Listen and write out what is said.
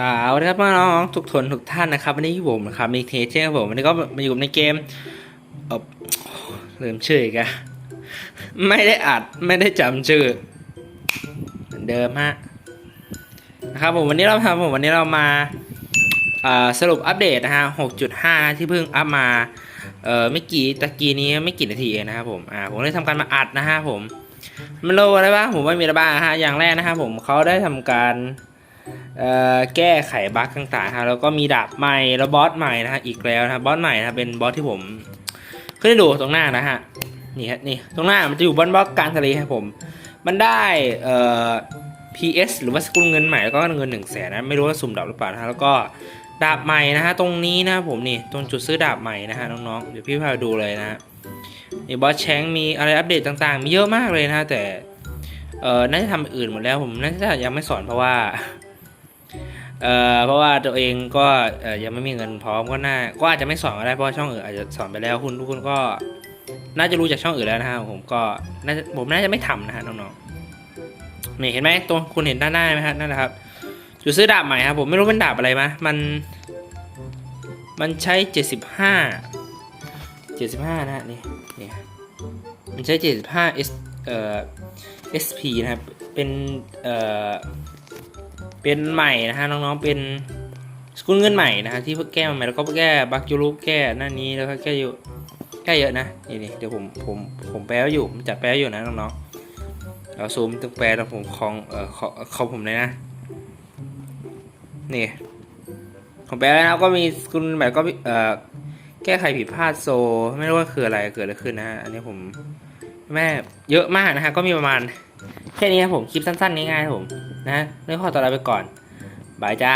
สวัสดีครับน้องๆทุกทนทุกท่านนะครับวันนี้ผมนะครับมีเทเจอร์ผมวันนี้ก็มาอยู่ในเกมเออลืมชื่ออีกอะไม่ได้อัดไม่ได้จำชื่อเหมือนเดิมฮะนะครับผมวันนี้เราทำผมวันนี้เรามาสรุปอัปเดตนะฮะ6.5 ที่เพิ่งอัพมาเออไม่กี่ตะกี้นี้ไม่กี่นาทีเองนะครับผมอ่าผมได้ทำการมาอัดนะฮะผมมันโลอะไรบ้างผมว่ามีอะไรบ้างฮะอย่างแรกนะครับผมเขาได้ทำการ แก้ไขบั๊กต่างๆครับแล้วก็มีดาบใหม่แล้วบอสใหม่นะฮะอีกแล้วนะบอสใหม่นะเป็นบอสที่ผมขึ้นดูตรงหน้านะฮะนี่ฮะนี่ตรงหน้ามันจะอยู่บนบล็อกกลางทะเลครับผม มันได้เอ่อ PS หรือว่าสกุลเงินใหม่แล้วก็เงินหนึ่งแสนนะไม่รู้ว่าสุ่มดาบหรือเปล่านะแล้วก็ดาบใหม่นะฮะตรงนี้นะผมนี่ตรงจุดซื้อดาบใหม่นะฮะน้องๆเดี๋ยวพี่พาดูเลยนะฮะมีบอสแชงมีอะไรอัปเดตต่างๆ มีเยอะมากเลยนะแต่เอ่อน่าจะทำอื่นหมดแล้วผมน่าจะยังไม่สอนเพราะว่า เอ่อเพราะว่าตัวเองก็เอ่อยังไม่มีเงินพร้อมก็น่าก็อาจจะไม่สอนก็ได้เพราะว่าช่องอื่นอาจจะสอนไปแล้วคุณทุกคนก็ น่าจะรู้จากช่องอื่นแล้วนะฮะผมก็น่าจะผมน่าจะไม่ทำนะฮะน้องๆนี่เห็นไหมตัวคุณเห็นด้านหน้าไหมฮะนั่นแหละครับจุดซื้อดาบใหม่ครับผมไม่รู้เป็นดาบอะไรมะมัน มันใช้เจ็ดสิบห้าเจ็ดสิบห้านะฮะนี่นี่มันใช้เจ็ดสิบห้า S เอ่อ SP นะครับเป็นเอ่อ เป็นใหม่นะฮะน้องๆเป็นสกุลเงินใหม่นะฮะที่เพิ่งแก้มาใหม่แล้วก็แก้บักยูรูแก้หน้านี้แล้วก็แก้อยู่แก้เยอะนะนี่นี่เดี๋ยวผมผมผมแปลอยู่ผมจัดแปลอยู่นะน้องๆเราซูมตึงแปลแล้วผมคองเอ่อขอขอผมเลยนะนี่ผมแปลแล้วนะก็มีสกุลใหม่ก็เอ่อแก้ไขผิดพลาดโซ ไม่รู้ว่าคืออะไรเกิดอะไรขึ้นนะฮะอันนี้ผมแม่เยอะมากนะฮะก็มีประมาณ แค่นี้ครับผมคลิปสั้นๆง่ายๆครับผมนะเรื่องข้อต่อไปไปก่อนบายจ้า